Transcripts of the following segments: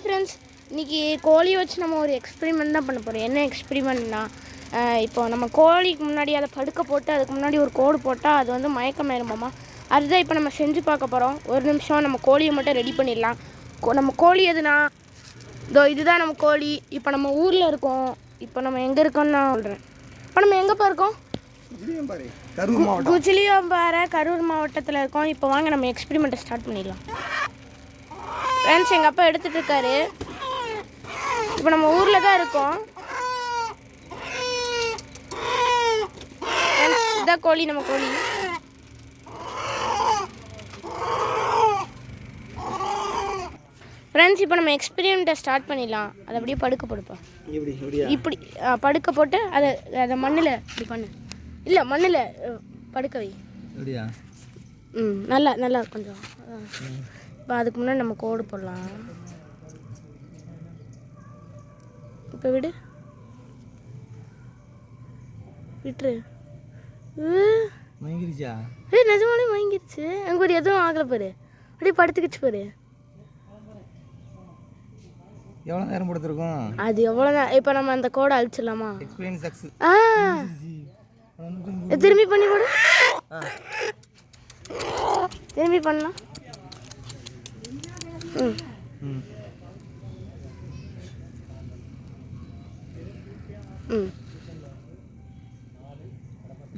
Friends இன்னைக்கு கோழி வச்சு நம்ம ஒரு எக்ஸ்பெரிமெண்ட் தான் பண்ண போகிறோம் என்ன எக்ஸ்பெரிமெண்ட்னா இப்போ நம்ம கோழிக்கு முன்னாடி அதை படுக்க போட்டு அதுக்கு முன்னாடி ஒரு கோடு போட்டால் அது வந்து மயக்கமாயிருமாமா அதுதான் இப்போ நம்ம செஞ்சு பார்க்க போகிறோம் ஒரு நிமிஷம் நம்ம கோழியை மட்டும் ரெடி பண்ணிடலாம். நம்ம கோழி எதுனா இதோ இதுதான் நம்ம கோழி. இப்போ நம்ம ஊரில் இருக்கோம். இப்போ நம்ம எங்கே இருக்கோம்னு நான் சொல்கிறேன் இப்போ நம்ம எங்கேப்பா இருக்கோம்? குஜிலியம்பாறை கரூர் மாவட்டத்தில் இருக்கோம். இப்போ வாங்க நம்ம எக்ஸ்பெரிமெண்ட்டை ஸ்டார்ட் பண்ணிடலாம். ஃப்ரெண்ட்ஸ் எங்கள் அப்பா எடுத்துட்டு இருக்காரு இப்போ நம்ம ஊரில் தான் இருக்கோம். இதான் கோழி நம்ம கோழி. ஃப்ரெண்ட்ஸ் இப்போ நம்ம எக்ஸ்பெரிமெண்ட்டை ஸ்டார்ட் பண்ணிடலாம். அதை அப்படியே படுக்க படுப்போம் இப்படி படுக்க போட்டு அதை அதை மண்ணில் இப்படி பண்ணு. இல்லை மண்ணில் படுக்க வை. ம் நல்லா நல்லா கொஞ்சம் இப்போ அதுக்கு முன்னாடி நம்ம கோடு போடலாம். இப்போ விடு. விட்டுரு. மயங்கிருச்சா? ஏய் நிஜமாலே வாங்கிருச்சு அங்கே ஒரு எதுவும் ஆகலை பாரு. அப்படியே படுத்துக்கிச்சு பாரு. எவ்வளோ நேரம் படுத்துருக்கோம்? அது எவ்வளோதான் இப்போ நம்ம அந்த கோடை அழிச்சிடலாமா? எக்ஸ்பீரியன்ஸ் சக்ஸஸ் ஆ. திரும்பி பண்ணி கொடு. திரும்பி பண்ணலாம்.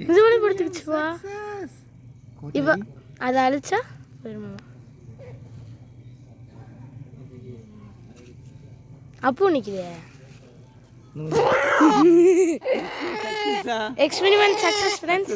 இது வரை படுத்துக்கிச்சு வா இவ அதை அழிச்சா போயிருமா? அப்போ நிற்குதே எக்ஸ்பெரிமெண்ட் சக்ஸஸ் ஃப்ரெண்ட்ஸ்